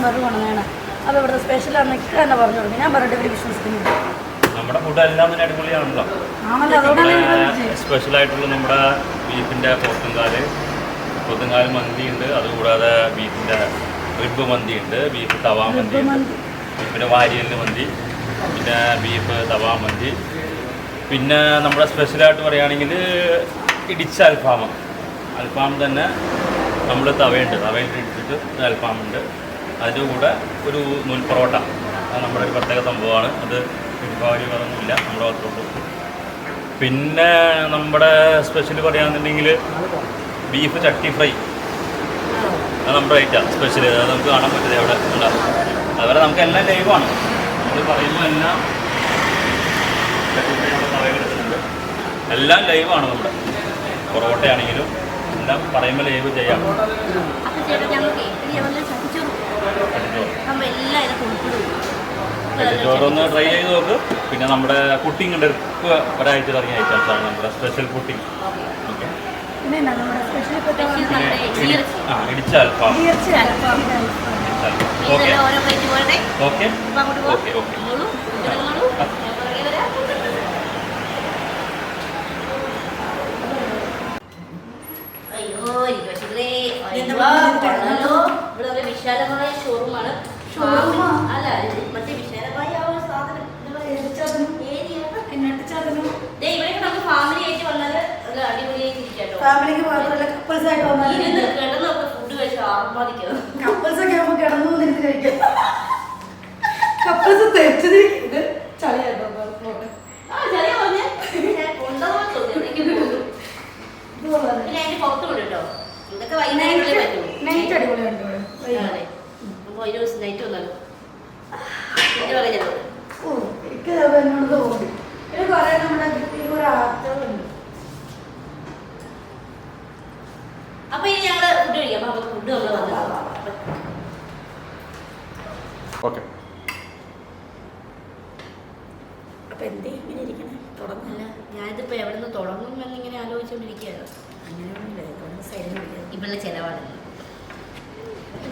എന്നും പറഞ്ഞ് കൊണ്ടുവന്നതാണ് അപ്പോൾ ഇവിടുത്തെ സ്പെഷ്യലാണെന്ന് ഇക്ക തന്നെ പറഞ്ഞു കൊടുക്കും. ഞാൻ പറഞ്ഞിട്ട് ഇവർ വിശ്വസിക്കുന്നില്ല. നമ്മുടെ ഫുഡ് എല്ലാം തന്നെ അടിപൊളിയാണല്ലോ. ആണല്ലോ അതുകൊണ്ടാണ് സ്പെഷ്യൽ ആയിട്ടുള്ള നമ്മുടെ ബീഫിന്റെ പോത്തുംകാൽ പോത്തുംകാൽ മന്തി ഉണ്ട് അതുകൂടാതെ ബീഫിന്റെ റിബ് മന്തി ഉണ്ട് ബീഫ് തവാ മന്തി ഉണ്ട് മന്തി. പിന്നെ മന്തി പിന്നെ ബീഫ് തവാ മന്തി. പിന്നെ നമ്മുടെ സ്പെഷ്യലായിട്ട് പറയുകയാണെങ്കിൽ ഇടിച്ച അൽഫാമ. അൽഫാം തന്നെ നമ്മൾ തവയുണ്ട്. തവയിൽ ഇടിച്ചിട്ട് അൽഫാമുണ്ട്. അതിന്റെ കൂടെ ഒരു നൂൽ അത് നമ്മുടെ ഒരു പ്രത്യേക സംഭവമാണ്. അത് ദീപാവലി പറഞ്ഞില്ല നമ്മുടെ ഭാഗത്തോട്ട്. പിന്നെ നമ്മുടെ സ്പെഷ്യൽ പറയുകയാണെന്നുണ്ടെങ്കിൽ ബീഫ് ചട്ടി ഫ്രൈ അത് നമ്മുടെ ഐറ്റാണ് സ്പെഷ്യൽ അത് നമുക്ക് കാണാൻ പറ്റില്ല അവിടെ. അതുപോലെ നമുക്ക് എല്ലാം ലൈവാണ് നമ്മൾ പറയുമ്പോൾ എല്ലാം എല്ലാം ലൈവാണ് നമ്മുടെ. പൊറോട്ടയാണെങ്കിലും എല്ലാം പറയുമ്പോൾ ലൈവ് ചെയ്യാം അപ്പൊ ചേട്ടാ ഞങ്ങൾക്ക് ഞങ്ങൾ ചട്ടിച്ചോറ് നമ്മൾ എല്ലാം ഇതിനകത്ത് ഉൾപ്പെടും ചോറൊന്ന് ട്രൈ ചെയ്ത് നോക്ക്. പിന്നെ നമ്മുടെ ഉണ്ട്. ഇപ്പൊ ഒരാഴ്ച തുടങ്ങിയ ഐറ്റംസാണ് നമ്മുടെ സ്പെഷ്യൽ പുട്ടിംഗ് ഓക്കെ. ഇടിച്ച അൽഫാം. അയ്യോ കൊള്ളാലോ. ഇവിടെ വിശാലമായ? അല്ല ഇത് മറ്റേ വിശാലമായ ആ ഒരു സാധനം. ഫാമിലിക്ക് മാത്രമല്ല കപ്പിൾസ് ആയിട്ട് വന്നാൽ ഫുഡ് കഴിച്ച് ആർമാദിക്കാം കപ്പിൾസ് ഒക്കെ ആകുമ്പോൾ കിടന്നു നിന്നിട്ട് കഴിക്കാം. കപ്പിൾസ് ചളിയാട്ടോ ഇതൊക്കെ വൈകുന്നേരങ്ങളേ പറ്റുള്ളൂ നൈറ്റ് അടിപൊളിയുണ്ട് ഇവിടെ. അതെ അപ്പൊ ഒരു ദിവസം നൈറ്റ് വന്നാലോ എന്റെ വക ചെലവ് ഓ എനിക്ക് അത് എന്നോട് തോന്നി. ഇത് കുറേ നമ്മുടെ ഗ്രൂപ്പിൽ കുറെ അപ്പൊ ഇനി ഞങ്ങൾ ഫുഡ് കഴിക്കാം. അപ്പൊ ഫുഡ് നമ്മൾ വന്നു ഓക്കെ അപ്പൊ എന്തേ ഇങ്ങനെ ഇരിക്കണേ? തുടങ്ങല്ല അല്ല ഞാനിതിപ്പോ എവിടെ നിന്ന് തുടങ്ങും എന്നിങ്ങനെ ആലോചിച്ചുകൊണ്ടിരിക്കുകയാണ് അങ്ങനെയൊന്നുമില്ല ഇതൊന്ന് സൈഡിൽ പിടിക്കാം ഇവളുടെ ചെലവാണ്.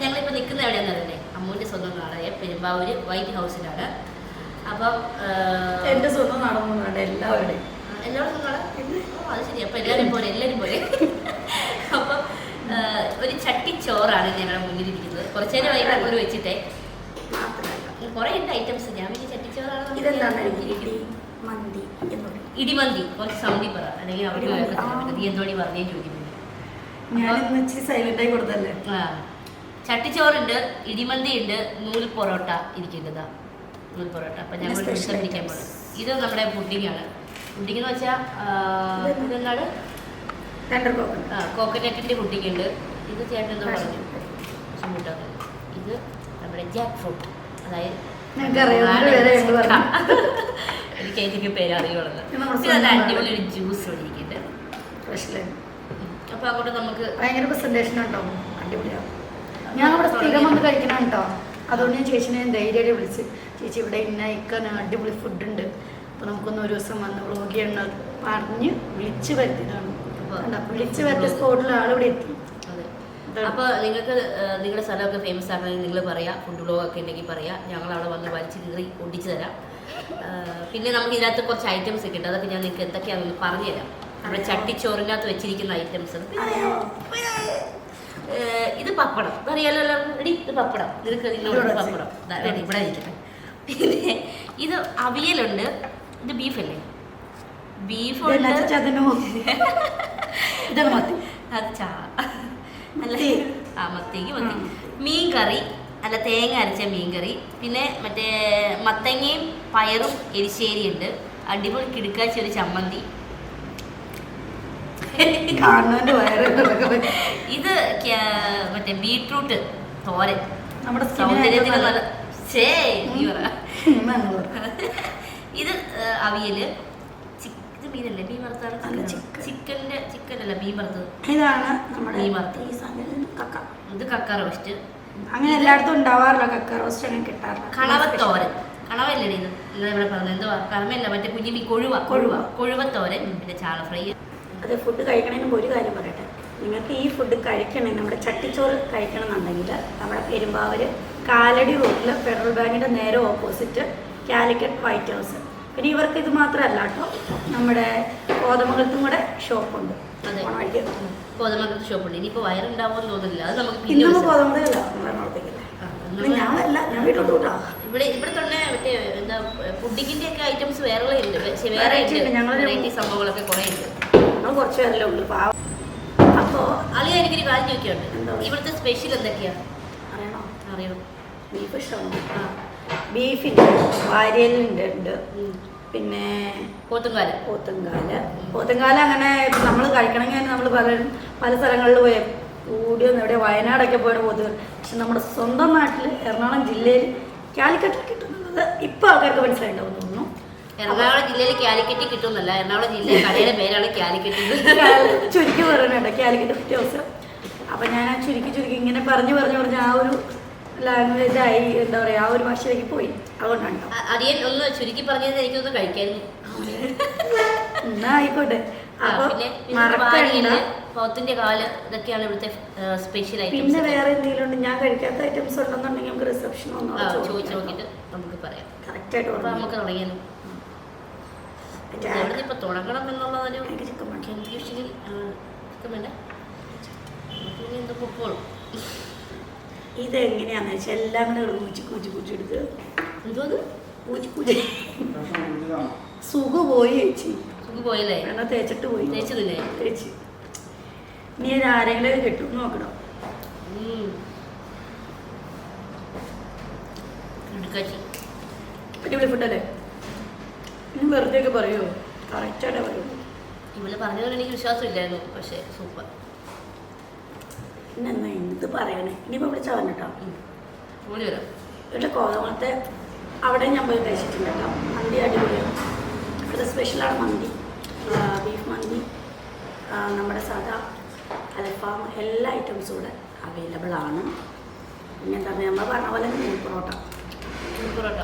ഞങ്ങളിപ്പോ നിൽക്കുന്ന എവിടെയാണെന്ന് അമ്മൂന്റെ സ്വന്തം നാടായ പെരുമ്പാവൂര് വൈറ്റ് ഹൗസിലാണ്. അപ്പം എന്റെ സ്വന്തം നടന്നു എല്ലാവരുടെയും. എല്ലാവരും സ്വന്തം നാടാ? അത് ശരി അപ്പൊ എല്ലാവരും പോലെ എല്ലാവരും പോലെ അപ്പം ഒരു ഒരു ചട്ടിച്ചോറാണ് ഞങ്ങളുടെ മുന്നിലിരിക്കുന്നത്. കുറച്ചു നേരം വൈകിട്ട് ഒരു വെച്ചിട്ടെ. കുറേ ഉണ്ട് ഐറ്റംസ് ഞാൻ വലിയ ചട്ടിച്ചോറാണ് ഇതെന്താണ്? മന്തി ഇടിമന്തി. കുറച്ച് സൗണ്ടി പറ. അല്ലെങ്കിൽ അവർക്ക് നീ എന്തോടി പറഞ്ഞേ ചോദിക്കുന്നു ഞാൻ ഇച്ചിരി സൈലന്റ് ആയി കൊടുത്തല്ലേ ആ. ചട്ടിച്ചോറുണ്ട് ഇടിമന്തി ഉണ്ട് നൂൽ പൊറോട്ട ഇരിക്കുന്നതാ. നൂൽ പൊറോട്ട. അപ്പം ഞങ്ങൾ പിടിക്കാൻ. പോകുന്നത് ഇത് നമ്മുടെ പുഡിംഗ് ആണ് പുഡിംഗ് എന്ന് വെച്ചാൽ ഇതെന്താ? ഇതെന്താണ് കോക്കനട്ടിന്റെ പുഡിംഗ് ഉണ്ട് ഇത് ചേട്ടൻ പറഞ്ഞു. ഇത് നമ്മുടെ ജാക്ക് ഫ്രൂട്ട് അതായത്. എനിക്ക് അതിന്റെയൊക്കെ പേര് അറിയുള്ളത് നല്ല അടിപൊളി ഒരു ജ്യൂസ് സ്പെഷ്യൽ അപ്പോൾ അങ്ങോട്ട് നമുക്ക് ഭയങ്കര പ്രസന്റേഷൻ ഉണ്ടാവും അടിപൊളിയാവും ഞാൻ അവിടെ സ്ഥിരം വന്ന് കഴിക്കണം കേട്ടോ അതുകൊണ്ട് ഞാൻ ചേച്ചിനെ ധൈര്യമായിട്ട് വിളിച്ച് ചേച്ചി ഇവിടെ ഇന്ന ഇക്കാൻ അടിപൊളി ഫുഡ് ഉണ്ട്. അപ്പോൾ നമുക്കൊന്ന് ഒരു ദിവസം വന്ന് വ്ളോഗ് ചെയ്യണം പറഞ്ഞ് വിളിച്ച് വരുത്തിയതാണ്? വിളിച്ച് വരുത്തിയ സ്പോട്ടിൽ ആളിവിടെ എത്തി. അപ്പൊ അപ്പോൾ നിങ്ങൾക്ക് നിങ്ങളുടെ സ്ഥലമൊക്കെ ഫേമസ് ആക്കണമെങ്കിൽ നിങ്ങൾ പറയാം. ഫുഡ് ബ്ലോഗൊക്കെ ഉണ്ടെങ്കിൽ പറയാം. ഞങ്ങൾ അവിടെ വന്ന് വലിച്ച് കീറി ഒടിച്ചു തരാം. പിന്നെ നമുക്ക് ഇതിനകത്ത് കുറച്ച് ഐറ്റംസ് ഒക്കെ ഉണ്ട്. അതൊക്കെ ഞാൻ നിങ്ങൾക്ക് എന്തൊക്കെയാണെന്ന് പറഞ്ഞുതരാം നമ്മുടെ ചട്ടിച്ചോറിനകത്ത് വെച്ചിരിക്കുന്ന ഐറ്റംസ് ഇത് പപ്പടം. അറിയാലോ എല്ലാവർക്കും? എടി ഇത് പപ്പടം. നിനക്ക് നിങ്ങളോട് പപ്പടം. റെഡി ഇവിടെ ഇരിക്കട്ടെ. പിന്നെ ഇത് അവിയലുണ്ട്. ഇത് ബീഫല്ലേ? ബീഫ് അത് ചാ. അല്ല. ആ മത്തിക്ക് മത്തി. മീൻ കറി അല്ല തേങ്ങ അരച്ച മീൻ കറി പിന്നെ മറ്റേ മത്തങ്ങയും പയറും എരിശ്ശേരി ഉണ്ട് അടിപൊളി കിടുക്കാച്ചൊരു ചമ്മന്തി. കാണുന്നതിന്റെ വയറ് ഇത് മറ്റേ ബീട്രൂട്ട് തോരൻ. നമ്മുടെ സൗന്ദര്യത്തിന് നല്ല ഇത് അവിയൽ. ചി- ഇത് മീനല്ലേ മീൻ വറുത്താണ് അല്ല, ചിക്കൻ. ചിക്കന്റെ ചിക്കൻ അല്ല മീൻ വറുത്തത്. ഇതാണ് നമ്മുടെ മീൻ വറുത്തത്. ഈ സാധനം കക്ക. ഇത് കക്ക റോസ്റ്റ്. അങ്ങനെ എല്ലായിടത്തും ഉണ്ടാവാറില്ല കക്ക റോസ്റ്റ് അങ്ങനെ കിട്ടാറില്ല. കളവത്തോരൻ. കളവല്ലേ ഇത്? എന്താ ഇവിടെ പറഞ്ഞത്. എന്തുവാ? കണവല്ല മറ്റേ കുഞ്ഞു മീൻ കൊഴുവ. കൊഴുവ. കൊഴുവത്തോരൻ പിന്നെ ചാള ഫ്രൈ. അത് ഫുഡ് കഴിക്കണതിന് മുമ്പ് ഒരു കാര്യം പറയട്ടെ. നിങ്ങൾക്ക് ഈ ഫുഡ് കഴിക്കണേ നമ്മുടെ ചട്ടിച്ചോറ് കഴിക്കണം എന്നുണ്ടെങ്കിൽ നമ്മുടെ പെരുമ്പാവൂർ കാലടി റോഡിൽ ഫെഡറൽ ബാങ്കിന്റെ നേരെ ഓപ്പോസിറ്റ് കാലിക്കറ്റ് വൈറ്റ് ഹൗസ് പിന്നെ ഇവർക്ക് ഇത് മാത്രമല്ല കേട്ടോ നമ്മുടെ കോതമംഗലത്തും കൂടെ ഷോപ്പുണ്ട് കോതമംഗലത്ത് ഷോപ്പുണ്ട് ഇനിയിപ്പോൾ വയറുണ്ടാവുമെന്ന് തോന്നുന്നില്ല. അത് നമുക്ക് വിളിക്കാം. കോതമംഗലല്ല ഞാനല്ല ഞാൻ വീട്ടിലോട്ട് കൂട്ടാ ഇവിടെ ഇവിടെ തന്നെ മറ്റേ എന്താ പുഡിങ്ങിന്റെ ഒക്കെ ഐറ്റംസ് വേറെ ഉണ്ട് പക്ഷെ വേറെ ഉണ്ട്. വെറൈറ്റി സംഭവങ്ങളൊക്കെ കുറേ ഉണ്ട് നമ്മൾ കുറച്ച് പേരല്ലേ ഉള്ളൂ പാവം. അപ്പോൾ അളി എനിക്കൊരു കാര്യം ചോദിക്കുന്നുണ്ട്? ഇവിടുത്തെ സ്പെഷ്യൽ എന്തൊക്കെയാ? അറിയണോ? അറിയണം ബീഫ് ഇഷ്ടമാണ്? ആ. ബീഫിന്റെ വാരിയലുണ്ട് ഉണ്ട്. പിന്നെ പോത്തുംകാൽ. പോത്തുംകാൽ. പോത്തുംകാൽ അങ്ങനെ നമ്മൾ കഴിക്കണമെങ്കിൽ നമ്മൾ പല പല സ്ഥലങ്ങളിൽ പോയി കൂടിയൊന്നും എവിടെ വയനാടൊക്കെ പോയിട്ട് പോത്തുകാൽ പക്ഷെ നമ്മുടെ സ്വന്തം നാട്ടിൽ എറണാകുളം ജില്ലയിൽ കാലിക്കറ്റിൽ കിട്ടുന്നത് ഇപ്പോൾ ആൾക്കാർക്ക് മനസ്സിലായിട്ടുണ്ടാവും തോന്നുന്നു. എറണാകുളം ജില്ലയിൽ കാലിക്കറ്റ് കിട്ടുന്നല്ല എറണാകുളം ജില്ലയിൽ കടയുടെ പേരാണ് കാലിക്കറ്റ്. കാൽ ചുരുക്കി പറയുന്നുണ്ട് കാലിക്കറ്റ് ഫിറ്റ് ഹൗസ്. അപ്പം ഞാൻ ആ ചുരുക്കി ചുരുക്കി ഇങ്ങനെ പറഞ്ഞു പറഞ്ഞു പറഞ്ഞ് ആ ഒരു ലാംഗ്വേജ് ആയി എന്താ പറയുക ആ ഒരു ഭാഷയിലേക്ക് പോയി. അതുകൊണ്ടാണ് അടിയൻ ഒന്ന് ചുരുക്കി പറഞ്ഞത് എനിക്കൊന്ന് കഴിക്കായിരുന്നു. എന്നാ ആയിക്കോട്ടെ. അപ്പൊ പോത്തിന്റെ കാൽ ഇതൊക്കെയാണ് ഇവിടുത്തെ സ്പെഷ്യൽ പിന്നെ വേറെ എന്തെങ്കിലും ഉണ്ട്? ഞാൻ കഴിക്കാത്ത ഐറ്റംസ് ഉണ്ടെന്നുണ്ടെങ്കിൽ നമുക്ക് റിസപ്ഷൻ ഒന്നും ചോദിച്ചു നോക്കിയിട്ട് നമുക്ക് പറയാം. കറക്റ്റ് ആയിട്ട് നമുക്ക് തുടങ്ങിയാലോ? എവിടെ ഇപ്പൊ തുടങ്ങണം എന്നുള്ളതൊരു കൺഫ്യൂഷനിൽ ചിക്കൻ വേണ്ട നമുക്ക് പിന്നെ എന്തോ പൊക്കോളും. ഇത് എങ്ങനെയാന്ന് വെച്ചാൽ എല്ലാം കൂടെ കൂച്ചി കൂച്ചി കൂച്ചി എടുത്ത് എന്തോ കൂച്ചി കൂച്ചി. സുഖ പോയി ചേച്ചി. സുഖം പോയല്ലേ? എണ്ണ തേച്ചിട്ട് പോയി. തേച്ചതില്ലേ? തേച്ച്. നീ ഇത് ആരെങ്കിലും കിട്ടും നോക്കണം. അടിപൊളി ഫുഡല്ലേ വെറുതെ ഒക്കെ പറയുമോ കറക്റ്റായിട്ടേ പറയുള്ളൂ ഇവൾ പറഞ്ഞതുകൊണ്ട് എനിക്ക് വിശ്വാസമില്ലായിരുന്നു പക്ഷേ സൂപ്പർ പിന്നെ എന്നാ എന്ത് പറയണേ? ഇനിയിപ്പോൾ വിളിച്ചാൽ വന്നിട്ടോ പൊളി വരാം. ഇവിടെ കോതമത്തെ അവിടെ ഞാൻ പോയി കഴിച്ചിട്ടുണ്ട് കേട്ടോ മന്തി അടിപൊളിയാണ് ഇവിടെ സ്പെഷ്യലാണ് മന്തി. ബീഫ് മന്തി നമ്മുടെ സാധാ അലഫാം എല്ലാ ഐറ്റംസും ഇവിടെ അവൈലബിൾ ആണ്. പിന്നെ എന്താ നമ്മൾ പറഞ്ഞ പോലെ നൂൽ പൊറോട്ട. പൊറോട്ട.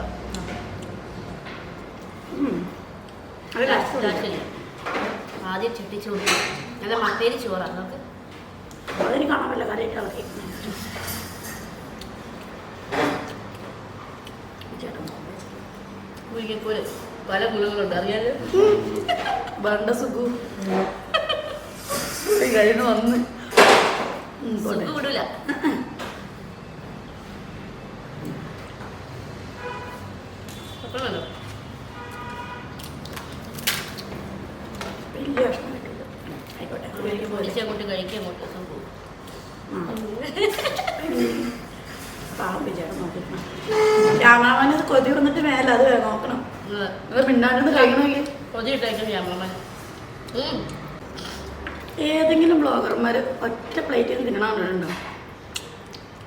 ആദ്യം ചട്ടിച്ചോറ് നല്ല മത്തേരി ചോറാണ് നമുക്ക് അതിന് കറിയൊക്കെ ഇളക്കി. പല ഗുണങ്ങളുണ്ട് അറിയാലോ? ബണ്ട സുഖു കഴിഞ്ഞ് വന്ന്. സുഖം വിടൂല കുഴപ്പമില്ലല്ലോ. വലിയ ഭക്ഷണം കിട്ടില്ല ആയിക്കോട്ടെ വീട്ടിലേക്ക് പോരെ. പൊരിച്ച് അങ്ങോട്ട് കഴിക്കുക അങ്ങോട്ട് സംഭവം ആ. പാവം ചേട്ടൻ നോക്കിക്കണം രാമാവന് ഇത് കൊതി വന്നിട്ട് മേലെ അത് വേണം നോക്കണം അത് മിണ്ടാണ്ടെന്ന് കഴിക്കണമെങ്കിൽ കൊതിയിട്ടേക്കും ക്യാമറമാൻ ഏതെങ്കിലും ബ്ലോഗർമാർ ഒറ്റ പ്ലേറ്റിൽ തിന്നണമെന്നുണ്ടോ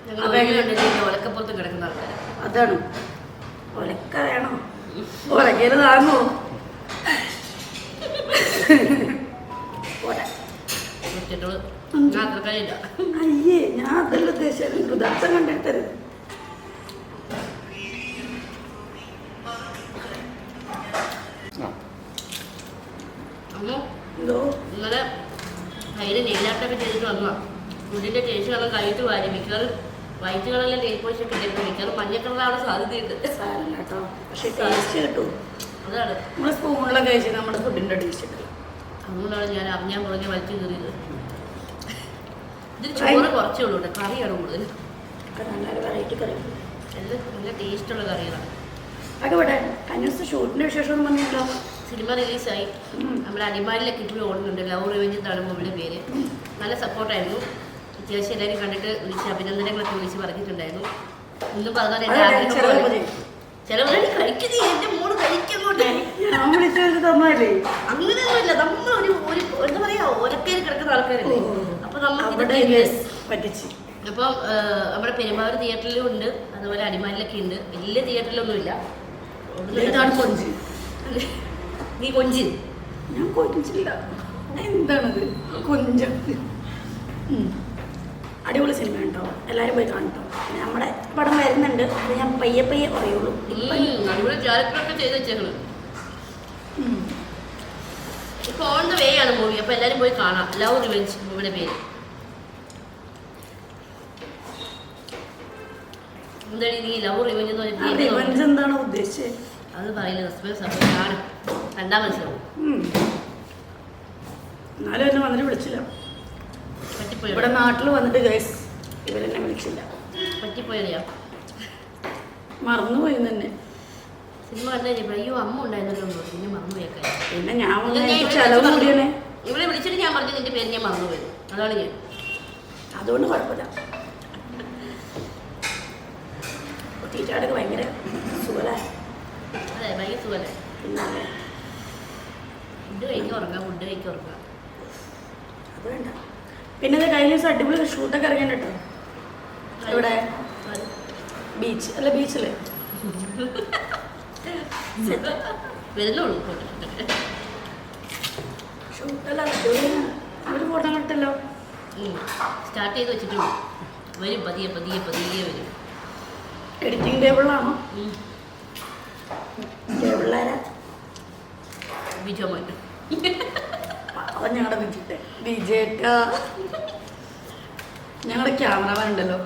ഞങ്ങൾ അപ്പൊ എങ്ങനെ? വീട്ടിലുണ്ടെങ്കിൽ ഒലക്കപ്പുറത്ത് കിടക്കുന്ന ആൾക്കാർ അതാണ് ഒലക്ക വേണോ ഒലക്കയിൽ താങ്ങോ പോരാ വെച്ചിട്ടുള്ളൂ ഞാൻ അത്ര കഴിയില്ല അയ്യേ ഞാൻ അതല്ല ഉദ്ദേശിച്ചത് ഹൃദാർത്ഥം കണ്ടിട്ടരുത് അമ്മ എന്തോ? ഇന്നലെ കയ്യിൽ നെയിലാട്ടൊക്കെ ചെയ്തിട്ട് വന്നതാ ഫുഡിന്റെ ടേസ്റ്റ് എല്ലാം കഴിയിട്ട് വാരി മിക്കവാറും വൈറ്റ് കളറിലെ നെയിൽ പോളിഷ് ഒക്കെ ഇട്ടേക്കും മിക്കവാറും മഞ്ഞ കളറാണ് സാധ്യതയുണ്ട്. സാരല്ല കേട്ടോ. പക്ഷെ ടേസ്റ്റ് കിട്ടും. അതാണ്. നമ്മൾ സ്പൂണിലൊക്കെ കഴിച്ച് നമ്മുടെ ഫുഡിന്റെ ടേസ്റ്റ് കിട്ടും. അതുകൊണ്ടാണ് ഞാൻ അറിഞ്ഞാൻ പുറകെ വലിച്ചു കയറിയത് ഇതിൽ ചോറ് കുറച്ചേ ഉള്ളൂ കേട്ടോ. കറിയാണ് കൂടുതൽ വെറൈറ്റി കറി. എല്ലാം നല്ല ടേസ്റ്റുള്ള കറികളാണ്. അതൊക്കെ ഇവിടെ ഷൂട്ടിന്റെ വിശേഷം ഒന്നും പറഞ്ഞില്ലോ സിനിമ റിലീസായി. നമ്മുടെ അടിമാലിലൊക്കെ ഇപ്പോഴും ഓടുന്നുണ്ട് ലവ് റിവെഞ്ച് എന്നാണ് മൂവിയുടെ പേര്. നല്ല സപ്പോർട്ടായിരുന്നു. അത്യാവശ്യം എല്ലാവരും കണ്ടിട്ട് വിളിച്ച് അഭിനന്ദനങ്ങളൊക്കെ വിളിച്ച് പറഞ്ഞിട്ടുണ്ടായിരുന്നു. ഇന്നും പറഞ്ഞാൽ എന്റെ ആഗ്രഹം. ചിലവരെ കഴിക്കുന്നേ. എന്റെ മോൾ കഴിക്കുന്നുണ്ട് അങ്ങനെയൊന്നുമില്ല. നമ്മൾ ഒരു ഒരു എന്താ പറയാ ഒരക്കയിൽ കിടക്കുന്ന ആൾക്കാരല്ലേ. അപ്പൊ നമുക്ക് പറ്റിച്ച്. അപ്പം നമ്മുടെ പെരുമാവൂർ തിയേറ്ററിലും ഉണ്ട്. അതുപോലെ അടിമാലിലൊക്കെ ഉണ്ട്. വലിയ തിയേറ്ററിലൊന്നും ഇല്ല ഇതാണ് കൊഞ്ച്? നീ കൊഞ്ചിൻ. ഞാൻ കൊഞ്ചില്ല. എന്താണത്? കൊഞ്ച. അടിപൊളി സിനിമ കേട്ടോ. എല്ലാവരും പോയി കാണട്ടോ നമ്മുടെ പടം വരുന്നുണ്ട്. അത് ഞാൻ പയ്യെ പയ്യെ പറയുള്ളൂ. എന്താണ് ഓൺ ദ വേ ആണ് മൂവി എല്ലാരും പോയി ലവ് പേര്. ലവ് എന്ന് ഉദ്ദേശിച്ചത് അത് പറയുന്നത് മനസ്സിലാവും ഉം. എന്നാലും എന്നെ വന്നിട്ട് വിളിച്ചില്ല. ഇവിടെ നാട്ടിൽ വന്നിട്ട് ഗൈസ് ഇവരെന്നെ വിളിച്ചില്ല. പറ്റിപ്പോയറിയാ മറന്നുപോയി തന്നെ സിനിമ കണ്ടു അയ്യോ അമ്മ ഉണ്ടായിരുന്നല്ലോ. പിന്നെ മറന്നുപോയേക്കാൻ പിന്നെ ഞാൻ ചെലവ് കൂടിയനെ ഇവിടെ വിളിച്ചിട്ട് ഞാൻ പറഞ്ഞു നിന്റെ പേര് ഞാൻ മറന്നുപോയത് അതാണ് ഞാൻ. അതുകൊണ്ട് കുഴപ്പമില്ല. ടീച്ചറുടെ ഭയങ്കര സുഖല അതെ ഭയങ്കര പിന്നെ ഫുഡ് കഴിക്കാൻ ഉറങ്ങുക ഫുഡ് കഴിക്കാൻ ഉറങ്ങുക അത് വേണ്ട. പിന്നെ ഇത് കഴിഞ്ഞ ദിവസം അടിപൊളി ഷൂട്ടൊക്കെ ഇറങ്ങിയിട്ട് കേട്ടോ. ഇവിടെ ബീച്ച് അല്ല ബീച്ചിൽ വരുന്നുള്ളൂ ഷൂട്ടല്ല അടിപൊളിയാണ്. ഒരു ഫോട്ടോ കിട്ടല്ലോ സ്റ്റാർട്ട് ചെയ്ത് വെച്ചിട്ടുണ്ട് വരും പതിയെ പതിയെ പതിയെ വരും. എഡിറ്റിംഗ് ടേബിളാണോ ബിജോ മോൻ അവൻ ഞങ്ങളുടെ വിജിട്ട്. വിജേട്ട ഞങ്ങളുടെ ക്യാമറമാൻ ഉണ്ടല്ലോ.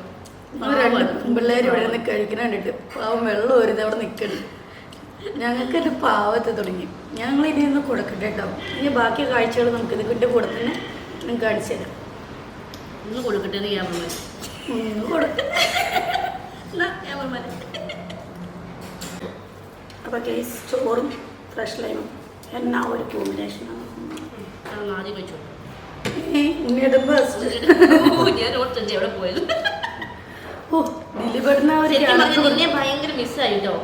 ഞങ്ങൾ രണ്ട് പിള്ളേർ ഇവിടെ നിന്ന് കഴിക്കണ കണ്ടിട്ട് പാവം വെള്ളം ഒരു അവിടെ നിൽക്കണം ഞങ്ങൾക്ക് എന്റെ പാവത്തെ തുടങ്ങി. ഞങ്ങൾ ഇനി ഒന്ന് കൊടുക്കട്ടെ കേട്ടോ ഇനി ബാക്കി കാഴ്ചകൾ നമുക്ക് ഇതിന്റെ കൂടെ തന്നെ ഞാൻ കാണിച്ചു തരാം. ഇന്ന് കൊടുക്കട്ടെ ക്യാമറമാൻ അപ്പോൾ കേസ് ചോറും ഫ്രഷ് ലൈമും എന്നാ ഒരു കോമ്പിനേഷനാണ് ആദ്യം കഴിച്ചു ഉണ്ണിയുടെ ബെസ്റ്റ് ഞാൻ ഓർത്തല്ലേ എവിടെ പോയത്. ഓ ദിലീപേട്ടന നിന്നെ ഭയങ്കര മിസ്സായി കേട്ടോ.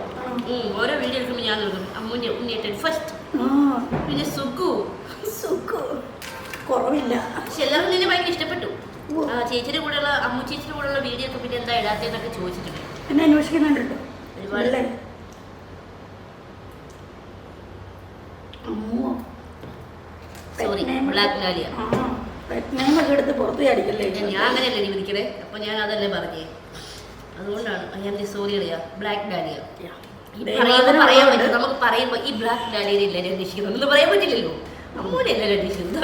ഓരോ വീഡിയോ എടുക്കുമ്പോൾ ഞാൻ നോക്കും അമ്മൂന്റെ ഉണ്ണിയേട്ടൻ ഫസ്റ്റ് പിന്നെ സുഖു. സുഖം. കുറവില്ല. പക്ഷെ എല്ലാവർക്കും നിന്നെ ഭയങ്കര ഇഷ്ടപ്പെട്ടു. ചേച്ചിയുടെ കൂടെയുള്ള അമ്മു ചേച്ചിയുടെ കൂടെയുള്ള വീഡിയോ ഒക്കെ പിന്നെ എന്താ ഇടാത്തേന്നൊക്കെ ചോദിച്ചിട്ടുണ്ട്. എന്നെ അന്വേഷിക്കുന്നുണ്ട്? ഒരുപാട്. അമ്മോ സോറി ബ്ലാക്ക് ഡാലിയ നെയിമൊക്കെ എടുത്ത് പുറത്ത് ചാടിക്കല്ലേ ഞാൻ അങ്ങനെയല്ലേ നീ വിളിക്കണേ? അപ്പൊ ഞാൻ അതല്ലേ പറഞ്ഞേ. അതുകൊണ്ടാണ്. ഞാൻ സോറി അറിയാം ബ്ലാക്ക് ഡാലിയ പറയാൻ പറ്റും നമുക്ക് പറയുമ്പോ ഈ ബ്ലാക്ക് ഡാലിയ എല്ലാവരും അന്വേഷിക്കുന്നു എന്ന് പറയാൻ പറ്റില്ലല്ലോ. അമ്മൂടെ എല്ലാവരും അന്വേഷിക്കുന്നു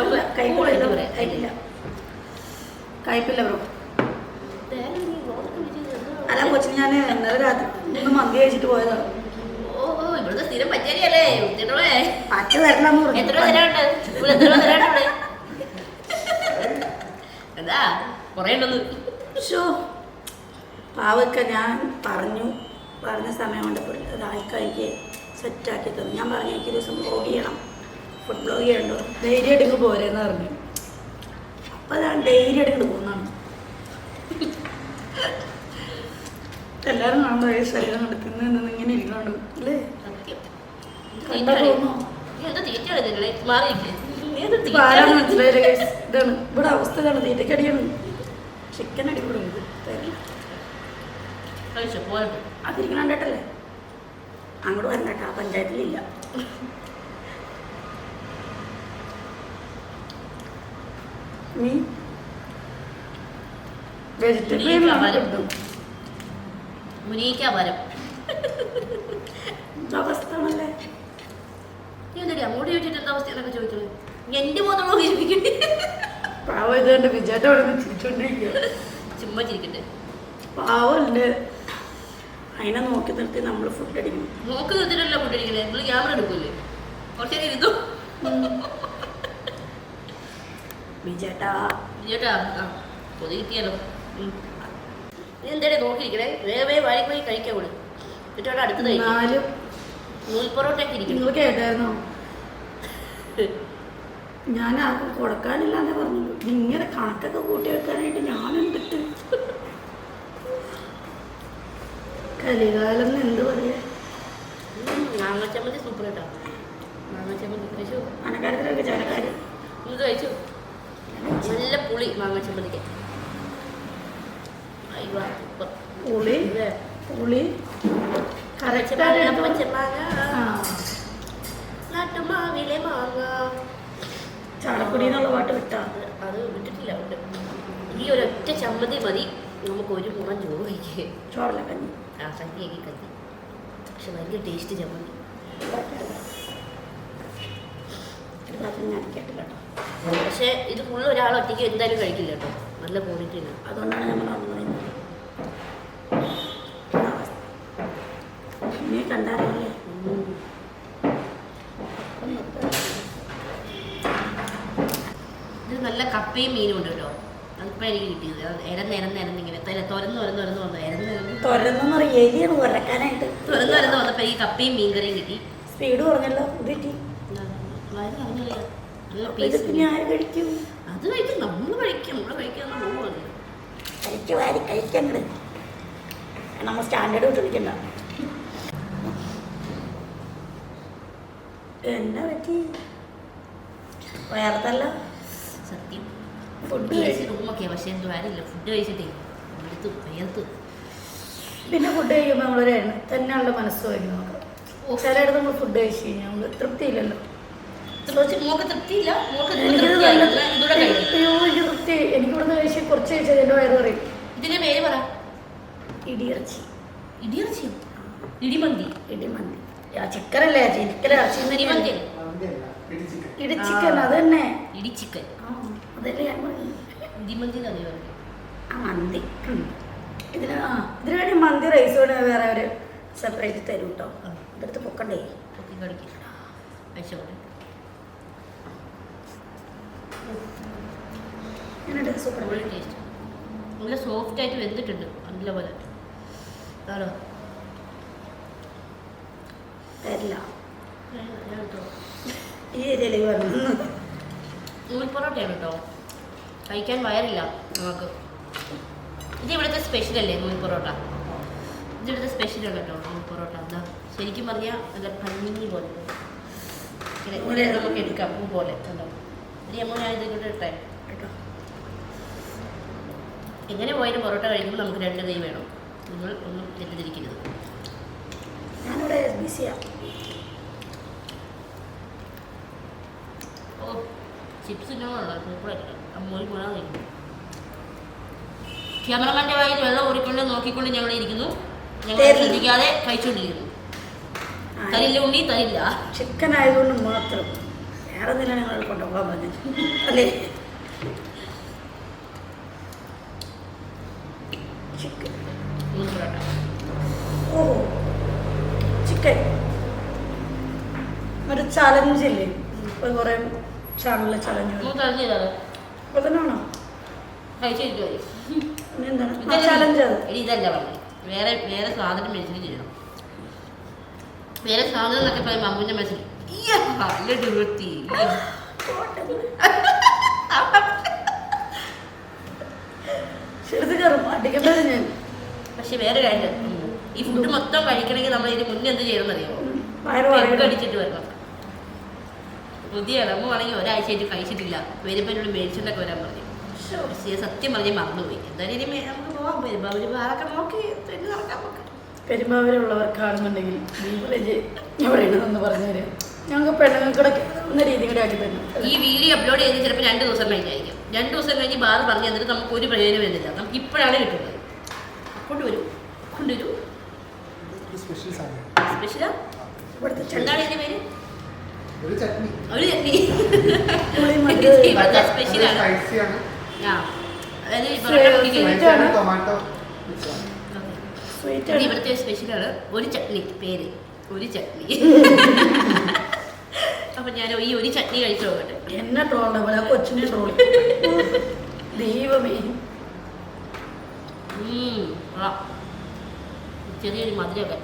കയ്പില്ല ബ്രോ. അല്ല? കൊച്ചിന് ഞാൻ ഇന്നലെ രാത്രി ഒന്ന് മന്തി കഴിച്ചിട്ട് പോയതാണ് ഇവിടുത്തെ സ്ഥിരം പച്ചരിയല്ലേ ഉത്തിട്ടോളേ പച്ച തരണം എത്ര തരാണ്ട് ഇവിടെ എത്ര തരാണ്ട് എന്താ? കൊറേ ഉണ്ടെന്ന്. ഷോ പാവക്ക ഞാൻ പറഞ്ഞു. പറഞ്ഞ സമയം കൊണ്ട് ഒരാഴ്ച എനിക്ക് സെറ്റാക്കി തന്നു. ഞാൻ പറഞ്ഞു എനിക്ക് ദിവസം ബ്ലോഗ് ചെയ്യണം. ഫുഡ് ബ്ലോഗ് ചെയ്യണ്ടോ? ഡെയിലി ഇങ്ങ് പോരെന്ന് പറഞ്ഞു. അപ്പോൾ ഞാൻ ഡെയിലി എടുക്കണ്ട് പോകുന്നതാണ് എല്ലാരും കാണുമ്പോൾ ശരീരം കൊണ്ട് ഇങ്ങനെ ഇരിക്കുന്നുണ്ട് അല്ലേ? ഇതാണ്. ഇവിടെ അവസ്ഥ ഇതാണ് തീറ്റയ്ക്ക് അടിയാണ് ചിക്കൻ അടിപൊളി അതിരിക്കണ കണ്ടിട്ടല്ലേ? അങ്ങോട്ട് വരണ്ട ആ പഞ്ചായത്തിലില്ല നീ വെജിറ്റബിൾ മുനീക്ക വരം. അവസ്ഥയാണല്ലേ നീ എന്താടി അങ്ങോട്ട് ചോദിച്ചിട്ട് എന്താ അവസ്ഥ എന്നൊക്കെ ചോദിക്കുന്നത് എന്റെ നോക്കി ചിരിക്കട്ടെ പാവം ഇതുകൊണ്ട് വിജയേട്ട അവിടെ നിന്ന് ചിരിച്ചോണ്ടിരിക്കുക ചുമ്മാ ചിരിക്കട്ടെ. പാവമുണ്ട്. അതിനെ നോക്കി നിർത്തി നമ്മൾ ഫുഡ് അടിക്കും നോക്ക് നിർത്തിട്ടല്ല കൊണ്ടിരിക്കണേ നിങ്ങൾ ക്യാമറ എടുക്കൂലേ? കുറച്ച് നേരം ഇരുന്നു? വിജയേട്ടാ ചേട്ടാ പൊതു കിട്ടിയാലോ. നീ എന്തായാലും നോക്കിയിരിക്കണേ? വേഗം വേഗം വാരി പോയി കഴിക്കാൻ കൂടെ എന്നിട്ട് അടുത്ത് കഴിക്കും നൂൽ പൊറോട്ടയൊക്കെ ഇരിക്കുന്നു നിങ്ങൾ കേട്ടായിരുന്നോ? ഞാൻ ആർക്കും കൊടുക്കാനില്ലാന്ന് പറഞ്ഞു ഇങ്ങനെ കണക്കൊക്കെ കൂട്ടി വെക്കാനായിട്ട് ഞാൻ എന്തിട്ട് കലികാലം എന്ത് പറയാ? സൂപ്പർ കേട്ടോ മാങ്ങ ചമ്മന്തി. കഴിച്ചു? അനക്കാരത്തിലൊക്കെ ചനക്കാര് ഇത് കഴിച്ചു? നല്ല പുളി മാങ്ങ അയ്യോ സൂപ്പർ. പുളി? പുളി പച്ചമാങ്ങ, കറക്റ്റായിട്ട് പച്ചമാങ്ങ, ആ നാട്ടുമാവിലെ മാങ്ങ. ചാലക്കുടി എന്നുള്ള പാട്ട് വിട്ടാ. അത് വിട്ടിട്ടില്ല ഈ ഒരൊറ്റ ചമ്മതി മതി. നമുക്ക് ഒരു മുറം ചോറ് കഴിക്കുക കഞ്ഞി. ആ കഞ്ഞിയൊക്കെ കഞ്ഞി. പക്ഷെ ഭയങ്കര ടേസ്റ്റ് ചമ്മതി പക്ഷെ ഇത് ഫുള്ള് ഒരാൾ ഒറ്റയ്ക്ക് എന്തായാലും കഴിക്കില്ല കേട്ടോ. നല്ല ക്വാളിറ്റി ആണ് അതുകൊണ്ടാണ് നമ്മൾ അന്ന് കപ്പയും മീനും ഉണ്ട് കേട്ടോ എനിക്ക് കിട്ടിയത്. എരന്ന് ഇങ്ങനെ തൊര- തുരന്ന് തുരന്ന് തുരന്ന് വന്നു. എലിയാണ് തുരന്ന് തുരന്ന് വന്നപ്പോൾ എനിക്ക് കപ്പയും മീൻകറിയും കിട്ടി. സ്പീഡ് ഇത് കിട്ടി. നല്ല അത് കഴിക്കും. നമ്മൾ കഴിക്കും. നമ്മൾ കഴിക്കാന്ന് പോകുന്നത് കഴിച്ചു വാരി കഴിക്കങ്ങട് നമ്മൾ സ്റ്റാൻഡേർഡ് എന്നാ പറ്റി? വേർത്തല്ല സത്യം. ഫുഡ് കഴിച്ചിട്ട് കഴിച്ചു കഴിച്ച് റൂമൊക്കെ പക്ഷേ എന്തോ ആരില്ല ഫുഡ് കഴിച്ചിട്ടേ. എടുത്തു വയർത്തു പിന്നെ ഫുഡ് കഴിക്കുമ്പോൾ നമ്മളൊരു എണ്ണ തന്നെയുള്ള മനസ്സ് വരും നമുക്ക് ചിലയിടത്ത് നമ്മൾ ഫുഡ് കഴിച്ച് കഴിഞ്ഞാൽ നമ്മൾ തൃപ്തിയില്ലല്ലോ. എനിക്ക് തൃപ്തി എനിക്ക് ഇവിടുന്ന് കഴിച്ച് കുറച്ച് കഴിച്ചാൽ എന്റെ വയറ് പറയും ഇതിന്റെ പേര് പറ. ഇടിയിറച്ചി. ഇടിയിറച്ചി? ഇടിമന്തി. ഇടിമന്തി. ചിക്കനല്ലേ? ചിക്കൻ ഇറച്ചി ഇടിമന്തി. ഇടിച്ചിക്കൻ അത് തന്നെ ഇടി ചിക്കൻ. ആ അതല്ലേ ഞാൻ പറയുന്നത് ഇടിമന്തി തന്നെ പറഞ്ഞു ആ മന്തി. ഇതിന് ആ ഇതിന് വേണ്ടി മന്തി റൈസ് വേണേ വേറെ ഒരു സെപ്പറേറ്റ് തരും കേട്ടോ ആ. ഇതെടുത്ത് പൊക്കണ്ടേ? ഓക്കെ കടിക്കും. നല്ല സോഫ്റ്റ് ആയിട്ട് വെന്തിട്ടുണ്ട്. നല്ല പോലെ. ആണോ തരില്ല. ഞാൻ കേട്ടോ ഈ ഏരിയയിലേക്ക് വരണം. നൂൽ പൊറോട്ടയാണ് കേട്ടോ. കഴിക്കാൻ വയറില്ല നമുക്ക്. ഇത് ഇവിടുത്തെ സ്പെഷ്യൽ അല്ലേ നൂൽ പൊറോട്ട ഇത് ഇവിടുത്തെ സ്പെഷ്യലാണ് കേട്ടോ നൂൽ പൊറോട്ട എന്താ? ശരിക്കും പറഞ്ഞാൽ നല്ല പഞ്ഞി പോലെ. ഇങ്ങനെ നമുക്ക് എടുക്കാം പൂ പോലെ. കണ്ടോ? ഇനി അമ്മ ഞാൻ ഇത് ഇട്ടെ. കേട്ടോ എങ്ങനെ പോയാലും പൊറോട്ട കഴിക്കുമ്പോൾ നമുക്ക് രണ്ട് കൈ വേണം. നിങ്ങൾ ഒന്നും തെറ്റിദ്ധരിക്കരുത്. ഞാനിവിടെ ബിസിയാ ഓ ചിപ്സ് ഇന്നോണല്ലോ സൂപ്പറായിട്ടുണ്ട് അമ്മൂരി കൂടാൻ കഴിക്കും. ക്യാമറമാന്റെ വായിൽ വെള്ളം ഓടിക്കൊണ്ട് നോക്കിക്കൊണ്ട് ഞങ്ങൾ ഇരിക്കുന്നു. ഞങ്ങൾ. ശ്രദ്ധിക്കാതെ കഴിച്ചുകൊണ്ടിരിക്കുന്നു തരില്ല ഉണ്ണി തരില്ല. ചിക്കൻ ആയതുകൊണ്ട് മാത്രം. വേറെ നില ഞങ്ങൾ കൊണ്ടുപോകാൻ പറഞ്ഞത് അല്ലേ? ചിക്കൻ. ഓ. ഒരു ചലഞ്ച് ചലഞ്ച് അത് എടി ഇതല്ല പറഞ്ഞത് വേറെ വേറെ സാധനം മേടിച്ചിട്ട് ചെയ്യണം. വേറെ സാധനം എന്നൊക്കെ പറയുമ്പോൾ അമ്മുവിന്റെ മനസ്സിൽ "ഇയ്യ, നല്ല ഡ്യൂട്ടി ശരി കയറും അടിക്കേണ്ടത് ഞാൻ. പക്ഷെ വേറെ കാര്യം. ഈ ഫുഡ് മൊത്തം കഴിക്കണമെങ്കിൽ നമ്മൾ ഇതിന് മുന്നേ എന്ത് പെഗ് പറയണം അടിച്ചിട്ട് വരണം. പുതിയ നമ്മ ആണെങ്കിൽ ഒരാഴ്ചയായിട്ട് കഴിച്ചിട്ടില്ല. വരുമ്പോൾ എന്നോട് മേടിച്ചിട്ടൊക്കെ വരാൻ പറഞ്ഞു. പക്ഷേ സത്യം പറഞ്ഞ് മറന്നുപോയി. എന്തായാലും ഇനി നമുക്ക് വരുമ്പോൾ അവർ വേറൊക്കെ നോക്കി തെറ്റി നടക്കാൻ നോക്കാം ഞാൻ പറയണതെന്ന് പറഞ്ഞു തരാം. ഞങ്ങൾക്ക് പെണ്ണുങ്ങൾക്കിടയ്ക്ക് എന്ന രീതി കൂടെ ആക്കി തരും ഈ വീഡിയോ അപ്ലോഡ് ചെയ്ത് ചിലപ്പോൾ രണ്ട് ദിവസം കഴിഞ്ഞായിരിക്കും. രണ്ട് ദിവസം കഴിഞ്ഞ് ബാർ പറഞ്ഞു തന്നിട്ട് നമുക്ക് ഒരു പ്രയോജനം വരുന്നില്ല. നമുക്ക് ഇപ്പോഴാണ് കിട്ടുന്നത്. കൊണ്ടുവരൂ. കൊണ്ടുവരൂ. സ്പെഷ്യൽ സ്പെഷ്യലാ ഇവിടുത്തെ എന്താണ് ഇതിന്റെ പേര്? ഒരു ചട്നി. ഒരു ചട്നി. സ്പെഷ്യലാണ് ഇവിടുത്തെ സ്പെഷ്യലാണ് ഒരു ചട്നി പേര്. ഒരു ചട്നി. അപ്പൊ ഞാൻ ഈ ഒരു ചട്നി കഴിച്ചു നോക്കട്ടെ. എന്നെ ട്രോള പോലെ കൊച്ചിനെ ട്രോളി. ദൈവമേ. ചെറിയൊരു മധുരമൊക്കെ.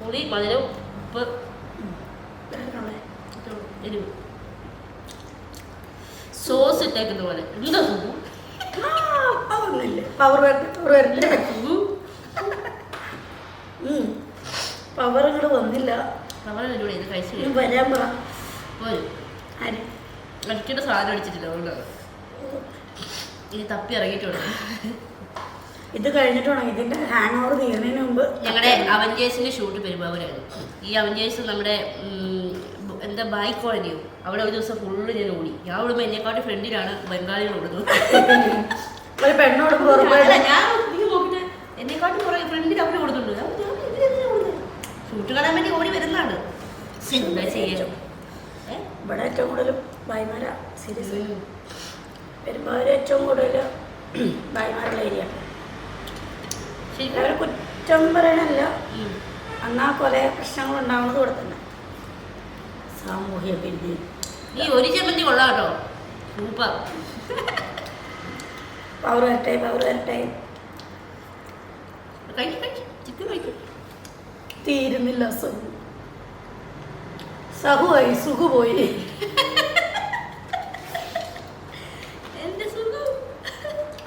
പുളി മധുരം ഉപ്പ്. എരിവ്. സോസ് ഇട്ടേക്കുന്ന പോലെ. എന്താ പവർ പവർ വരട്ടെ ഉം. പവർ ഇങ്ങോട്ട് വന്നില്ല. ഇത് കഴിച്ചു ഇനി വരാൻ പറ. പോരും. ആര്? അടിക്കേണ്ട സാധനം അടിച്ചിട്ടില്ല അതുകൊണ്ടാണ് ഇനി തപ്പി ഇറങ്ങിയിട്ടുണ്ട്. ഇത് കഴിഞ്ഞിട്ട് വേണം ഇതിന്റെ ഹാങ് ഓവർ തീരുന്നതിന് മുമ്പ് ഞങ്ങളുടെ അവഞ്ചേഴ്സിന്റെ ഷൂട്ട് പെരുമ്പാവൂരായിരുന്നു. ഈ അവഞ്ചേഴ്സ് നമ്മുടെ എന്താ ബൈക്ക് കോളനിയോ അവിടെ ഒരു ദിവസം ഫുള്ള് ഞാൻ ഓടി. ഞാൻ ഓടുമ്പോൾ എന്നെക്കാട്ടി ഫ്രണ്ടിലാണ് ബംഗാളികൾ ഓടുന്നത്. ഒരു പെണ്ണോട് അല്ല, ഞാൻ എന്നെക്കാട്ടി കുറെ ഫ്രണ്ടിൽ അവിടെ ഓടുന്നുണ്ട്? ഷൂട്ട് കാണാൻ വേണ്ടി ഓടി വരുന്നതാണ്. എന്താ ചെയ്യാൻ ഏ? ഇവിടെ ഏറ്റവും കൂടുതൽ ഭായിമാര സീരിയസ് പെരുമ്പാവൂർ ഏറ്റവും കൂടുതൽ ഭായിമാരുള്ള ഏരിയ ശരി. കുറ്റം പറയണല്ല അന്നാ കൊല പ്രശ്നങ്ങൾ ഉണ്ടാവുന്നത് ഇവിടെ തന്നെ. സാമൂഹ്യ പിരിതി ഈ ഒരു ചമ്മന്തി കൊള്ളാം കേട്ടോ സൂപ്പർ പവർ വരട്ടെ പവർ വരട്ടെ തീരുന്നില്ല സഹു. സഹുവായി സുഖു പോയി എന്റെ സുഖം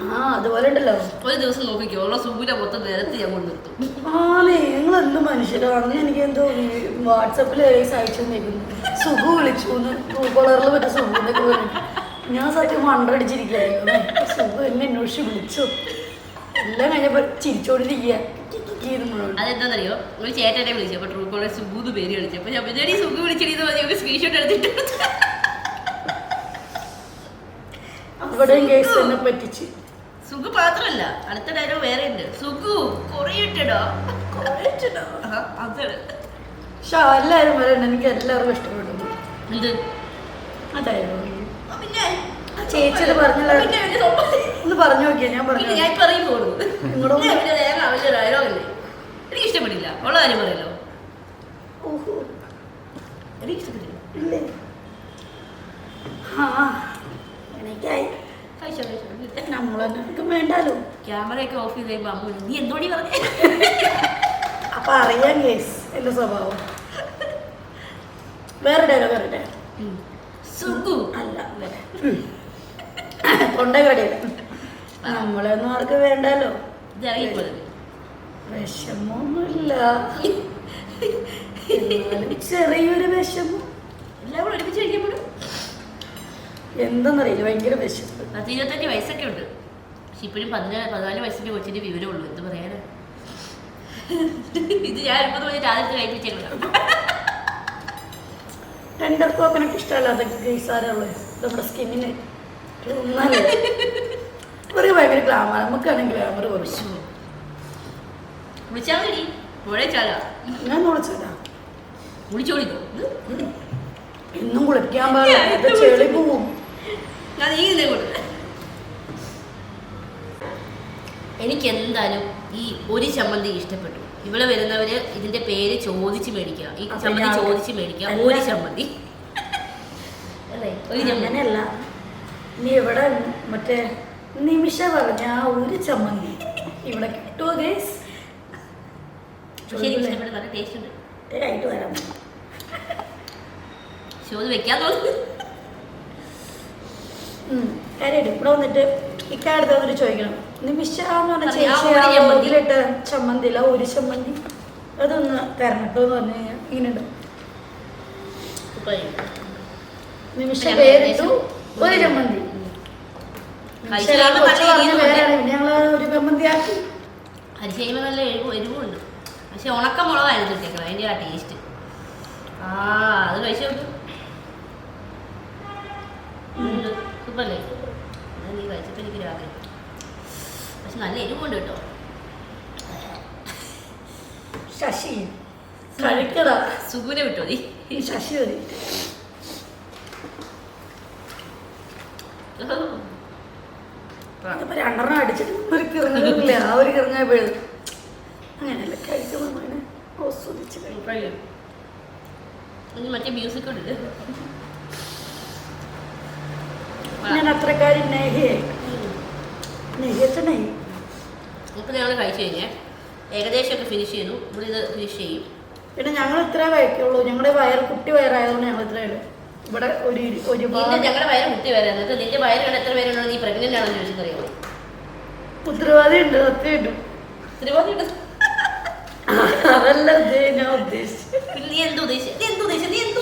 ആ അതുപോലെ ഉണ്ടല്ലോ ഒരു ദിവസം നോക്കിക്കോ ഉള്ള സുഖിനെ മൊത്തം നിരത്തി ഞാൻ കൊണ്ട് നിർത്തും ആണേ നിങ്ങൾ എന്ത് മനുഷ്യരോ? അന്ന് എനിക്ക് എന്തോ വാട്സപ്പിൽ അയച്ചു തന്നിരിക്കുന്നു സുഖു വിളിച്ചു ട്രൂ കളറിൽ പറ്റ സുഖു എന്നൊക്കെ പറഞ്ഞു ഞാൻ സത്യം മണ്ടടിച്ചിരിക്കുകയായിരുന്നു സുഖു എന്നെ അന്വേഷിച്ച് വിളിച്ചു. എല്ലാം കഴിഞ്ഞപ്പോൾ ചിരിച്ചോണ്ടിരിക്കുക അതെന്താണെന്നറിയോ ഒരു ചേട്ടനെ വിളിച്ചു. അപ്പൊ ട്രൂ കോളർ സുബൂന്ന് പേര് വിളിച്ചു. അപ്പൊ ഞാൻ പിന്നെ സുഖു വിളിച്ചിരുന്നു മതി സ്ക്രീൻഷോട്ട് എടുത്തിട്ട്. അവിടെ കേസ് എന്നെ പറ്റിച്ച്. സുഖു മാത്രല്ല അടുത്ത ഡയലോഗ് വേറെ ഉണ്ട്. സുഖു കുറയിട്ടടോ കുറയിട്ടടോ അതാണ് പക്ഷെ എല്ലാവരും പറയണ്ട എനിക്ക് എല്ലാവർക്കും ഇഷ്ടപ്പെടും എന്ത്? ആ, പിന്നെ പറഞ്ഞല്ലോ. പിന്നെ വലിയ സംഭവം. ഒന്ന് പറഞ്ഞു നോക്കിയാ ഞാൻ പറഞ്ഞു ഞാൻ പറയും പോകുന്നു. നിങ്ങളോട് പിന്നെ വേറെ വലിയ ഡയലോഗ് അല്ലേ എനിക്ക് ഇഷ്ടപ്പെട്ടില്ല ഉള്ള കാര്യം പറയല്ലോ. ഓഹോ. എനിക്ക് ഇഷ്ടപ്പെട്ടില്ല. ഇല്ലേ? ആ എനിക്കായി. കഴിച്ചോ കഴിച്ചോ നമ്മളെന്നെ വേണ്ടാലോ ക്യാമറയൊക്കെ ഓഫ് ചെയ്ത് കഴിയുമ്പോൾ അമ്മ നീ എന്തോടി പറഞ്ഞേ? അപ്പൊ അറിയാം കേസ് എന്റെ സ്വഭാവം. വേറെ വേറെ. സുഖു. അല്ല. തൊണ്ട കടയില്ല നമ്മളെയൊന്നും ആർക്ക് വേണ്ടാലോ ഇത് ഇറങ്ങിപ്പോയത് വിഷമൊന്നുമില്ല ചെറിയൊരു വിഷമം. എല്ലാം കൂടെ ഒരുമിച്ച് ഭയങ്കര വിഷമം. പത്ത് ഇരുപത്തഞ്ച് വയസ്സൊക്കെ ഉണ്ട്. പക്ഷെ ഇപ്പോഴും പതിനാല് പതിനാല് വയസ്സിന്റെ കൊച്ചിന്റെ വിവരമുള്ളൂ. എന്ത് പറയാനാ? ഇത് ഞാൻ ഇപ്പോൾ പോയി രാത്രി കഴിപ്പിച്ചേക്കണം നമ്മുടെ സ്കിന്നിന്. നല്ല ഇവർക്ക് ഭയങ്കര ഗ്ലാമർ നമുക്കാണെങ്കിൽ ഗ്ലാമർ കുറച്ചു വിളിച്ചാൽ മതി. പുഴ ചാല. ഞാൻ വിളിച്ചോളിക്കോ. ഇന്നും കുളിക്കാൻ പാടില്ല. ചെളി പോവും. ഞാൻ നീ ഇതേ കൊടുക്ക എനിക്ക് എന്തായാലും ഈ ഒരു ചമ്മന്തി ഇഷ്ടപ്പെട്ടു. ഇവിടെ വരുന്നവര് ഇതിന്റെ പേര് ചോദിച്ച് മേടിക്കുക. ഈ ചമ്മന്തി ചോദിച്ച് മേടിക്കുക. ഒരു ചമ്മന്തി. അല്ല ഒരു അങ്ങനെയല്ല. നീ ഇവിടെ മറ്റേ നിമിഷ പറഞ്ഞ ആ ഒരു ചമ്മന്തി ഇവിടെ കിട്ടുമോ ഗേസ് ടേസ്റ്റ് ഉണ്ട്. വരാം പക്ഷെ വെക്കാൻ തോന്നുന്നു. കാര്യമായിട്ട് ഇവിടെ വന്നിട്ട് ഇക്കാടുത്ത് വന്നിട്ട് ചോദിക്കണം. നിമിഷ എന്ന് പറഞ്ഞ ചേച്ചി ഒരു ആ ചമ്മന്തി. വ്ളോഗിലിട്ട ചമ്മന്തി ഒരു ചമ്മന്തി? അതൊന്ന് തരണട്ടോ എന്ന് പറഞ്ഞു കഴിഞ്ഞാൽ ഇങ്ങനെയുണ്ട്. നിമിഷ പേരിട്ടു ഒരു ചമ്മന്തി. പേരാണ് ഒരു ചമ്മന്തി ആക്കി അരിച്ച് കഴിയുമ്പോൾ നല്ല എരിവും എരിവുണ്ട്. പക്ഷെ ഉണക്കമുളകായിരുന്നു ഇട്ടേക്കണം അതിന്റെ ആ ടേസ്റ്റ് ആ അത് കഴിച്ചു നോക്കും സൂപ്പറല്ലേ അത് നീ കഴിച്ചപ്പോൾ എനിക്ക് രാത്രി പക്ഷെ നല്ല എരിവുണ്ട് കേട്ടോ. ശശി കഴിക്കടാ. സുഖുനെ വിട്ടോ നീ. ശശി മതി. ഇപ്പൊ രണ്ടെണ്ണം അടിച്ചിട്ട് ഒരു കിറങ്ങില്ല ആ ഒരു കിറങ്ങായപ്പോഴും അങ്ങനെയല്ല കഴിക്കുമ്പോൾ ആസ്വദിച്ച് കഴിക്കും. മറ്റേ മ്യൂസിക് ഉണ്ട്. ഞാൻ അത്രക്കാരി നെഹിയെ നെഹിയച്ച നെയ്യ് ഇപ്പം ഞങ്ങൾ കഴിച്ചു ഏകദേശം ഒക്കെ ഫിനിഷ് ചെയ്തു ഇവിടെ ഇത് ഫിനിഷ് ചെയ്യും. പിന്നെ ഞങ്ങൾ ഇത്രേ കഴിക്കുള്ളൂ. ഞങ്ങളുടെ വയർ കുട്ടി വയറായതുകൊണ്ട് ഞങ്ങൾ ഇത്രേ ഉള്ളൂ. ഇവിടെ ഒരു ഒരുപാട് ഞങ്ങളുടെ വയറ് കുട്ടി വരാൻ നിന്റെ വയറ് കണ്ട് എത്ര പേരുണ്ടോ? നീ പ്രഗ്നന്റ് ആണെന്ന് ചോദിച്ചറിയാമോ ഉത്തരവാദി ഉണ്ട് സത്യമുണ്ട് ഉത്തരവാദി ഉണ്ട്. അതല്ല ഞാൻ ഉദ്ദേശിച്ചു നീ എന്ത് ഉദ്ദേശിച്ചു നീ എന്ത് ഉദ്ദേശിച്ചു? നീ എന്ത്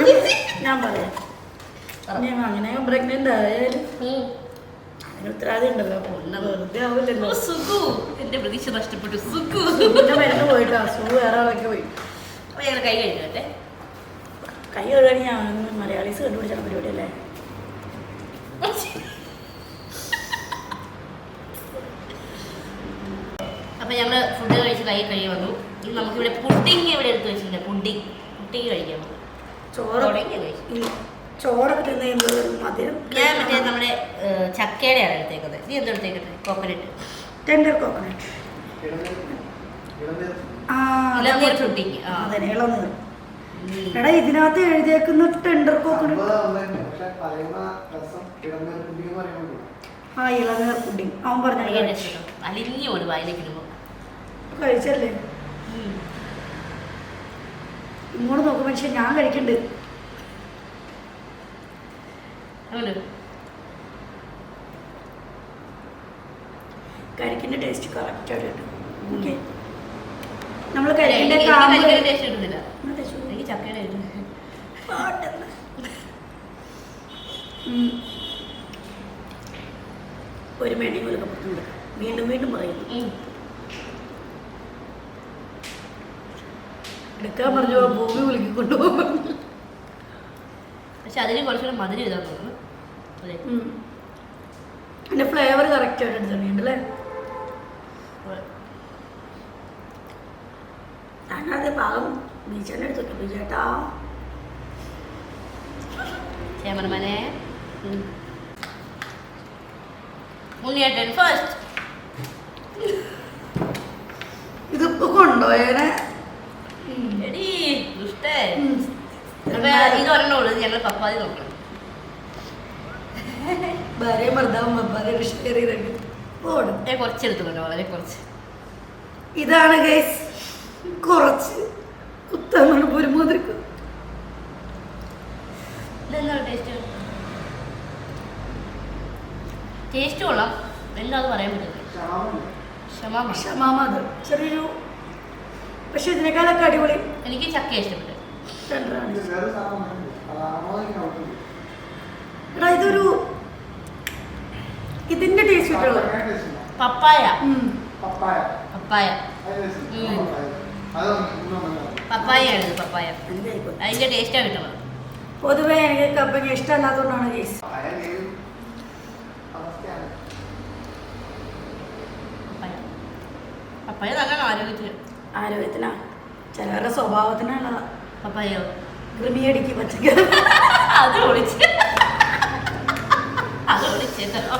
ഉദ്ദേശിച്ചു? ഞാൻ പറയാം. ഞാൻ അങ്ങനെ പ്രഗ്നന്റ് ആയാലും. അതിന് ഉത്തരവാദി ഉണ്ടല്ലോ. പൊണ്ണ വെറുതെ ആവില്ലല്ലോ സുഖു. എന്റെ പ്രതീക്ഷ നഷ്ടപ്പെട്ടു. സുഖു. മരുന്ന് പോയിട്ട്. അസുഖം വേറെ ആളൊക്കെ പോയി. അപ്പൊ ഞങ്ങൾ കൈ കഴിഞ്ഞേ കൈ കഴുകാൻ ഞാൻ മലയാളീസ് കണ്ടുപിടിച്ചാണ് പരിപാടിയല്ലേ? അപ്പൊ ഞങ്ങൾ ഫുഡ് കഴിച്ച് കൈ കഴുകി വന്നു. ഇനി നമുക്കിവിടെ പുഡിങ് ഇവിടെ എടുത്ത് വെച്ചിട്ടുണ്ട്. പുഡിങ് പുഡിങ് കഴിക്കാം. ചോറ് ഈ ചോറൊക്കെ തിന്നുന്നത് മധുരം. ഞാൻ മറ്റേ നമ്മുടെ എടുത്തേക്കുന്നത്. നീ എന്താ എടുത്തേക്കട്ടെ? കോക്കനട്ട് ടെൻഡർ കോക്കനട്ട് അതെ ഇളനീർ. എടാ ഇതിനകത്ത് എഴുതിയേക്കുന്ന ടെൻഡർ കോക്കനട്ട് ആ ഇളനീർ പുഡിങ് അവൻ പറഞ്ഞു. അലിഞ്ഞു വായിലേക്ക് കഴിച്ചല്ലേ? ഇങ്ങോട്ട് നോക്കും പക്ഷെ ഞാൻ കഴിക്കണ്ട്. കഴിക്കുന്ന ടേസ്റ്റ് കറക്റ്റ് ആയിട്ട് ഓക്കെ നമ്മൾ കരിക്കിന്റെ ടേസ്റ്റ് കിട്ടുന്നില്ല. എനിക്ക് ചക്കയുടെ. ഒരു വീണ്ടും വീണ്ടും പറയുന്നു. എടുക്കാൻ പറഞ്ഞു ഭൂമി കൊണ്ടുപോകും പക്ഷെ അതിന് കുറച്ചുകൂടെ മധുരം ഇതാ ഫ്ലേവർ എടുത്തിട്ടുണ്ട് അല്ലേ? ഞാനത് പാകം ബീച്ചേന്റെ അടുത്തൊക്കെ ബീച്ചേട്ടാ ക്യാമറമാനെ. ഉണ്ണിയേട്ടൻ ഫസ്റ്റ് ഇതിപ്പോ കൊണ്ടുപോയേനെ. എടീ ദുഷ്ടേ. ഇത് ഒരെണ്ണമുള്ളൂ ഞങ്ങൾ പപ്പാതി നോക്കണം. ഭാര്യയും ഭർത്താവും പപ്പാതെ ഷെയർ ചെയ്തിട്ട് ഞാൻ കുറച്ചെടുത്തുകൊണ്ട് വളരെ കുറച്ച്. ഇതാണ് ഗൈസ് കുറച്ച് കുത്താൻ പൊരുമാതിരിക്കും ഇതെന്താണ് ടേസ്റ്റ് ടേസ്റ്റ് കൊള്ളാം. എന്താ അത് പറയാൻ പറ്റില്ല ഷമാമ അത്. ചെറിയൊരു പക്ഷെ ഇതിനേക്കാളൊക്കെ അടിപൊളി. എനിക്ക് ചക്ക ഇഷ്ടപ്പെട്ടു എടാ ഇത് വേറെ സാധനം ഉണ്ട്. അതാണോ എനിക്ക് doubt ഉണ്ട്. എടാ ഇതൊരു ഇതിന്റെ ടേസ്റ്റ് കിട്ടുള്ളൂ. പപ്പായ. പപ്പായ പപ്പായ. പപ്പായ. അത് taste ഉണ്ട്. ഉം. പപ്പായ. അതിന്റെ ടേസ്റ്റാ കിട്ടുന്നത്. പൊതുവെ എനിക്ക് കപ്പയ്ക്ക് ഇഷ്ടമല്ലാത്തതുകൊണ്ടാണ് കേസ് പപ്പായ നല്ല പപ്പായ. പപ്പായ നല്ലതാണ് ആരോഗ്യത്തിന്. ആരോഗ്യത്തിനാ? ചിലവരുടെ സ്വഭാവത്തിനുള്ളതാ. പപ്പായോ? കൃമിയടിക്ക് പച്ചക്കറി അത് ഒളിച്ച് അത് ഒളിച്ചേട്ടോ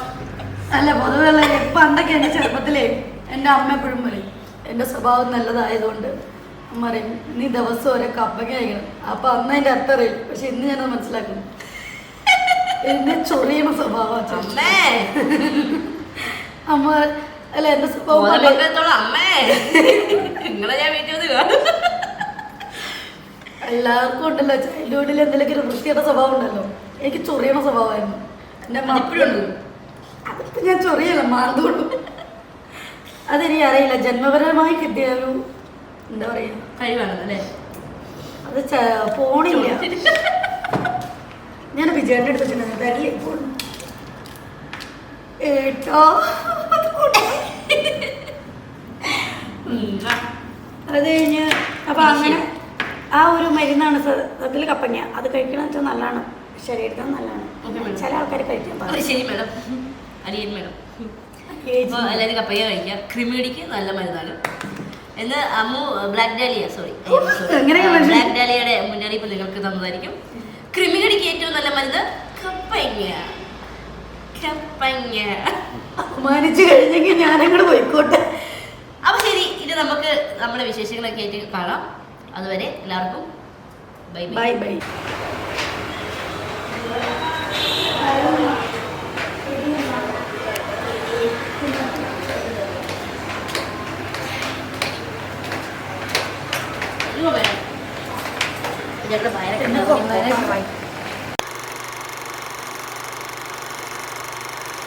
അല്ല പൊതുവെ പണ്ടൊക്കെ എന്റെ ചെറുപ്പത്തിലേ എന്റെ അമ്മ എപ്പോഴും പറയും എന്റെ സ്വഭാവം നല്ലതായതുകൊണ്ട് അമ്മ പറയും നീ ദിവസം ഓരോ കപ്പയ്ക്ക് കഴിക്കണം. അപ്പൊ അന്ന് അതിന്റെ അർത്ഥം അറിയില്ല പക്ഷെ ഇന്ന് ഞാനത് മനസ്സിലാക്കുന്നു. എന്നെ ചൊറിയണ സ്വഭാവം. അമ്മേ. അല്ല എന്റെ സ്വഭാവം എല്ലാവർക്കും ഉണ്ടല്ലോ ചൈൽഡ്ഹുഡിൽ എന്തെങ്കിലും ഒരു വൃത്തിയുടെ സ്വഭാവം ഉണ്ടല്ലോ. എനിക്ക് ചൊറിയണ സ്വഭാവമായിരുന്നു. എന്റെ അതിപ്പോഴും ഉണ്ട്. അതിപ്പോ ഞാൻ ചൊറിയല്ല മാറുന്നുള്ളൂ. അതെനിക്ക് അറിയില്ല ജന്മപരമായി കിട്ടിയ ഒരു എന്താ പറയാ കഴിവാണെന്നല്ലേ അത് ഫോണില്ല പോണില്ല. ഞാൻ വിജയന്റെ അടുത്ത് വെച്ചിട്ടുണ്ടായിരുന്നു തരില്ല ഇപ്പോൾ ഏട്ടോ അത്. അത് കഴിഞ്ഞ് അപ്പൊ അങ്ങനെ ആ ഒരു മരുന്നാണ് സത്യത്തിൽ കപ്പങ്ങ. അത് കഴിക്കണമെന്ന് വെച്ചാൽ നല്ലതാണ്. ശരീരത്തിന് നല്ലതാണ്. ചില ആൾക്കാർ കഴിക്കാൻ പറഞ്ഞു ശരി മേഡം. അരിയൻ മേഡം. അപ്പോൾ എല്ലാവരും കപ്പയ്യ കഴിക്കുക. ക്രിമിടിക്ക് നല്ല മരുന്നാണ് എന്ന് Ammu Black Dahlia sorry? Black ഡാലിയയുടെ മുന്നറിയിപ്പ് നിങ്ങൾക്ക് തന്നതായിരിക്കും. ക്രിമികടിക്ക് ഏറ്റവും നല്ല മരുന്ന് കപ്പയ്യ കപ്പയ്യ അപമാനിച്ചു കഴിഞ്ഞെങ്കിൽ ഞാനങ്ങോട്ട് പോയിക്കോട്ടെ. അപ്പൊ ശരി ഇത് നമുക്ക് നമ്മുടെ വിശേഷങ്ങളൊക്കെ ആയിട്ട് കാണാം. അതുവരെ എല്ലാവർക്കും ബൈ ബൈ. Bye bye. ഞങ്ങൾ ഭയങ്കര